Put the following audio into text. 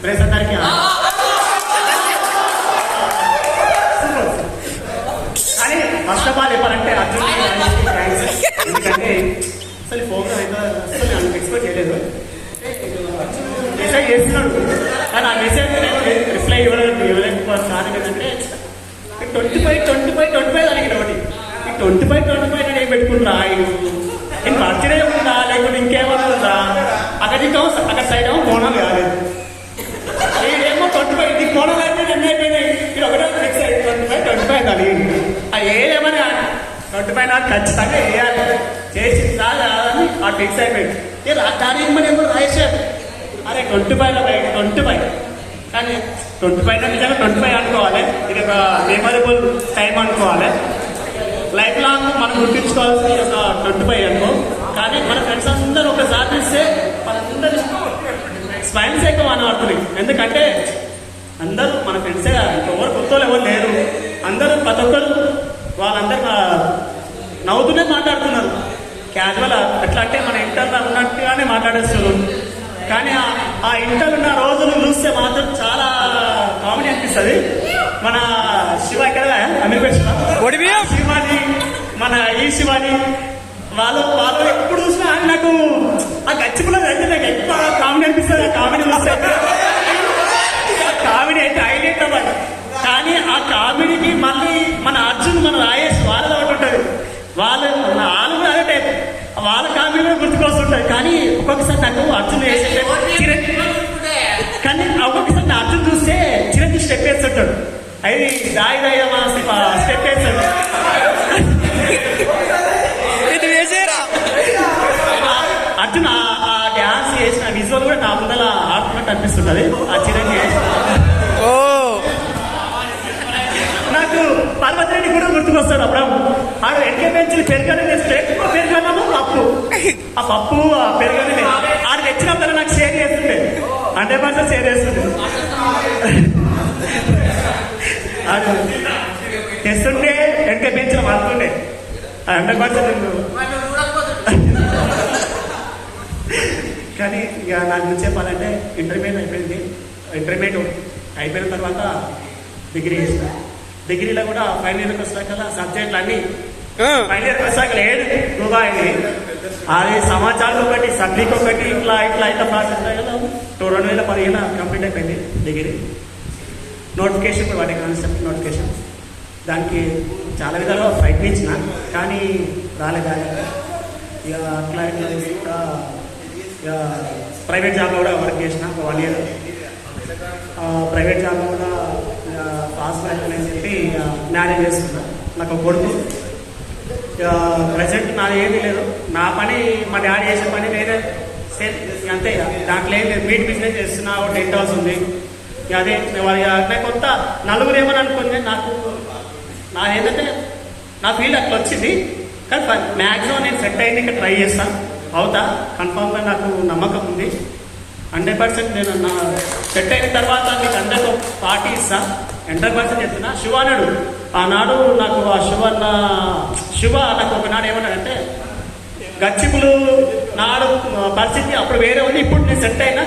Press అందరికి కానీ first of all చెప్పాలంటే అర్జున్ ఎందుకంటే అసలు ఫోన్ అయితే అసలు ఎక్స్పెక్ట్ చేయలేదు మెసేజ్ చేస్తున్నాడు కానీ ఆ message twenty five twenty five twenty five అడిగిన ఒకటి ఈ ట్వంటీ ఫైవ్ ట్వంటీ ఫైవ్ నేను ఏం పెట్టుకుంటా నేను బర్త్డే ఉందా? లేకపోతే ఇంకేమన్నా ఉందా? అక్కడ ఇంకా అక్కడ సైడ్ ఏమో బోనాలు కాలేదు. నేనేమో ట్వంటీ ఫైవ్ ఇది బోనాలు అయితే రెండు అయిపోయినాయి. ఇది ఒకటే ఫిక్స్ అయ్యి ట్వంటీ ఫైవ్ ట్వంటీ ఫైవ్ అది అది ఏదేమని ట్వంటీ ఫైవ్ నాకు ఖచ్చితంగా వేయాలి చేసి రాదని ఆ ఫిక్స్ అయిపోయింది. ఏ దాని మరి ఏమో రాయేశారు అరే ట్వంటీ ఫైవ్ ట్వంటీ ఫైవ్. కానీ ట్వంటీ ఫైవ్ నిజంగా ట్వంటీ ఫైవ్ అనుకోవాలి. ఇది ఒక మెమరబుల్ టైం అనుకోవాలి. లైఫ్ లాంగ్ మనం గుర్తించుకోవాల్సి ఒక ట్వంటీ ఫైవ్ అనుకో. కానీ మన ఫ్రెండ్స్ అందరూ ఒకసారి చూస్తే వాళ్ళందరూ స్మైల్స్ ఎక్కువ మాట్లాడుతున్నాయి ఎందుకంటే అందరూ మన ఫ్రెండ్సే ఎవరు కొత్త వాళ్ళు ఎవరు లేరు. అందరూ ప్రతి ఒక్కరు వాళ్ళందరూ నవ్వుతూనే మాట్లాడుతున్నారు. క్యాజువల్ ఎట్లా అంటే మన ఇంటర్లో ఉన్నట్టుగానే మాట్లాడేస్తున్నారు. కానీ ఆ- ఇంటర్ ఉన్న రోజులు చూస్తే మాత్రం చాలా కామెడీ అనిపిస్తుంది మన శివ ఇక్కడ అమీర్పేట శివ ఒడిబియ్యం. శివాని మన ఈ శివాని వాళ్ళు వాళ్ళు ఎప్పుడు చూసినా నాకు ఆ గచ్చిపులో అయితే నాకు ఎక్కువ కామెడీ అనిపిస్తుంది ఆ కామెడీ చూస్తే ఆ కామెడీ అయితే హైలైట్ అవ్వాలి కానీ ఆ కామెడీకి మళ్ళీ మన అర్జున్ మన రాయేష్ వాళ్ళలో ఒకటి ఉంటుంది వాళ్ళు వాళ్ళు కూడా అదే టైప్ వాళ్ళ కామెడీ కూడా గుర్తుకొస్తుంటాయి కానీ ఒక్కొక్కసారి నాకు అర్జున్ వేసే కానీ ఒక్కొక్కసారి అర్జున్ చూస్తే చిరంజీవి స్టెప్ వేస్తుంటాడు అది దాయి దాయి మా స్టెప్ వేస్తాడు ఇది వేసేరా అర్జున్ ఆ- డ్యాన్స్ చేసిన విజువల్ కూడా నా ముందర ఆడుతున్నట్టు అనిపిస్తుంటది ఆ చిరంజీవి. ఓ నాకు పర్వతరెడ్డి కూడా గుర్తుకొస్తాడు అప్పుడు ఆడు వెనక పెంచి పెరుగని ఎక్కువ పెరుగన్నాము పప్పు. ఆ పప్పు ఆ పెరుగని ఆడు తెచ్చినప్పుడు నాకు షేర్ చేస్తుండే. హండ్రెడ్ పర్సెంట్ షేర్ చేస్తుండే. ఆడు తెస్తుంటే వెనక పెంచిన పడుతుండే హండ్రెడ్ పర్సెంట్ కానీ ఇక నాకు గురించి చెప్పాలంటే ఇంటర్మీడియట్ అయిపోయింది ఇంటర్మీడియట్ అయిపోయిన తర్వాత డిగ్రీ చేసిన డిగ్రీలో కూడా ఫైనల్ ఇయర్కి వచ్చాక సబ్జెక్టులు అన్నీ ఫైనల్ ఇయర్కి వచ్చాక లేదు రూపాయి అది సమాచారం ఒకటి సబ్జెక్ట్ ఒకటి ఇట్లా ఇట్లా ఇట్లా ప్రాసెస్ టూ రెండు వేల పదిహేను కంప్లీట్ అయిపోయింది డిగ్రీ నోటిఫికేషన్ వాటి కాన్సెప్ట్ నోటిఫికేషన్. దానికి చాలా విధాలుగా ప్రయత్నించిన కానీ రాలేదు? ఇక అట్లా ఇట్లా కూడా ఇక ప్రైవేట్ జాబ్లో కూడా వర్క్ చేసిన ఒక వన్ ఇయర్. ప్రైవేట్ జాబ్లో కూడా పాస్ అని చెప్పి ఇక మ్యారేజ్ చేసుకున్నా. నాకు ఒక కొడుకు. ఇక ప్రజెంట్ నాది ఏమీ లేదు. నా పని మా డాడీ చేసే పని నేనే సేమ్ అంతే ఇక. దాంట్లో ఏం లేదు. మీట్ బిజినెస్ చేస్తున్నా ఒక టెంట్ హౌస్ ఉంది. అదే వారి నాకు కొత్త నలుగురు ఏమని అనుకుంది నాకు నా ఏంటంటే నా ఫీల్డ్ అట్లా వచ్చింది కానీ మ్యాక్సిమం నేను సెట్ అయింది ఇంకా ట్రై చేస్తాను అవుతా కన్ఫామ్గా నాకు నమ్మకం ఉంది. హండ్రెడ్ పర్సెంట్ నేను నా సెట్ అయిన తర్వాత మీకు అందరితో పార్టీ ఇస్తా. హండ్రెడ్ పర్సెంట్ చెప్తున్నా. శివ అన్నాడు. ఆనాడు నాకు ఆ శివ అన్న శివ నాకు ఒకనాడు ఏమన్నాడంటే గచ్చిపులు నాడు పరిస్థితి అప్పుడు వేరే ఉంది ఇప్పుడు నేను సెట్ అయినా